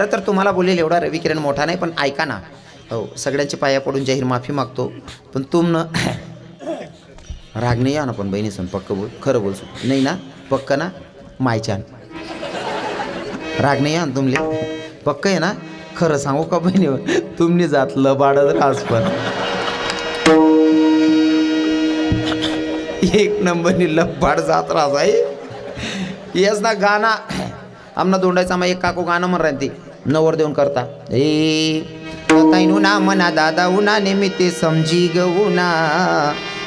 खरं तर तुम्हाला बोलेल एवढा रवी किरण मोठा नाही पण ऐका ना. हो सगळ्यांची पाया पडून जाहीर माफी मागतो. पण तुम राग नाही या ना पण बहिणी सण पक्क बोल खरं बोल नाही ना पक्क ना मायच्यान राग नाही या ना तुमले. पक्क आहे ना खरं सांगू का बहिणी तुमने जात लबाडत रास पण. एक नंबरनी लबाड जात रास आहे येस ना गाणं. आमना दोंडायचा मग एक काकू गाणं म्हणते नवर देऊन करता. ए ताईनु ना मना दादा उना नेमिते समजी गऊना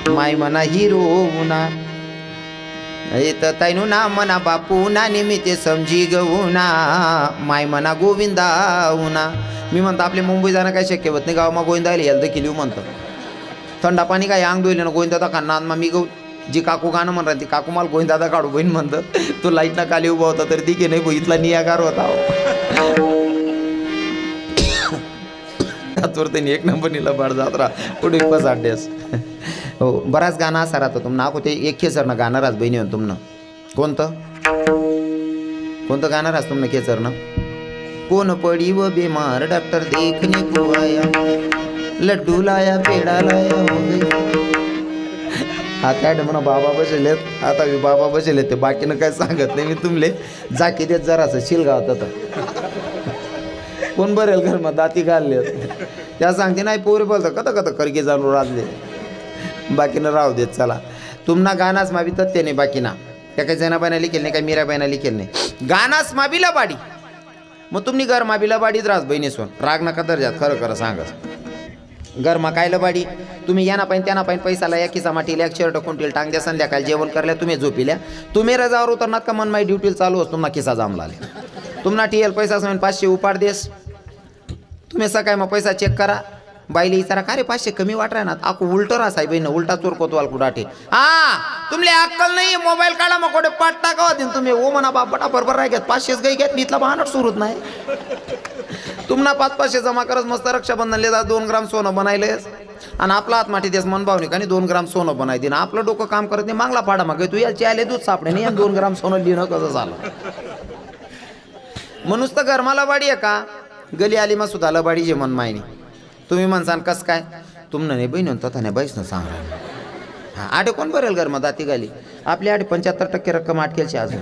माय म्हणा हिरो उना. ए तर ताईनु ना मना बापू ना निमित्ते समजी गऊना माय म्हणा गोविंदा उना. मी म्हणतो आपले मुंबई जाणं काय शक्य होत नाही गावामा गोविंदा आले याला देखील येऊ म्हणतो. थंडा पाणी काय अंग धुईल ना गोविंदादा खाना मग मी गौ जी काकू गाणं म्हणतात ती काकू मला गोविंदादा काढू बहीण म्हणतं. तो लाइट ना काली उभा होता तर ती की नाही इथला नियागार होता. त्याचवर त्यांनी एक नंबर निला बाळ जात पुढे बस अड्डेस हो बराच गाणं असा राहतो तुम नाव ते एक खेचरनं गाणं राहत बहिणी म्हणून तुमनं. कोणतं? कोणतं गाणं राहत तुमनं खेचरनं कोण पडी व बीमार डॉक्टर देखने को आया लड्डू लाया पेडा लाया हो गई. आता म्हणा बाबा बसलेत. आता मी बाबा बसलेत ते बाकीनं काय सांगत नाही मी तुमले. जाकी देत जरासं शिलगाव तर कोण बरेल घर मग दाती घालले त्या सांगते नाही पोरे बोलतं कथं कथं करके जाणून राजले. बाकीनं राहू देत चला. तुम्हाला गानाच माबी तथ्य नाही बाकीना. त्या काही जनाबाईना लिखेल नाही काही मीराबाईना लिखेल नाही. गानाच माबीला बाडी मग तुम्ही घर माबीला बाडीत राहत बहिणीसून राग नका दर्जात खरं खरं सांगत गरमा कायला बाडी तुम्ही यांना पाहिजे त्यांना पाहिजे पैसाला या खिसा माटील एक शर्ट कोणतील टांग द्या संध्याकाळी जेवण करल्या तुम्ही झोपिल्या. तुम्ही रजावर उतरणार का मन माई ड्युटीला चालू असतो तुम्हाला खिसा जामला तुम्हाला टी एल पैसा पाचशे उपाड देस. तुम्ही सकाळी मग पैसा चेक करा. बाईले विचारा का रे पाचशे कमी वाट ना आकू उलट रा साहेब बहिण उलटा चोर कोतवाल कुडाटे हा तुमले अक्कल नाही मोबाईल काढा मग कोठे पाठ टाका होते तुम्ही. ओ म्हणा बाप बटा बरोबर राह घेत पाचशेच गाई घेत इथला बहानट सुरूच नाही. तुम्हाला पाच पाचशे जमा करत मस्त रक्षाबंधन लेदा दोन ग्राम सोनं बनायलेस आणि आपला हात माठी देस मन भावनिक आणि दोन ग्राम सोनं बनाय दिन आपलं डोकं काम करत नाही मागला फाडा मग. तू याची आले दूध सापडे नाही आणि दोन ग्राम सोनं लिहिणं कसं झालं? म्हणूनच तर गरमाला बाडी आहे का? गली आली मग सुद्धा लबाडी जे मन मायने. तुम्ही म्हणसान कस काय? तुमनं नाही बहीण तथा नाही बाईस सांग हा आडे कोण भरेल गरमा दाती गाली? आपली आडे पंच्याहत्तर टक्के रक्कम आटकेलची अजून.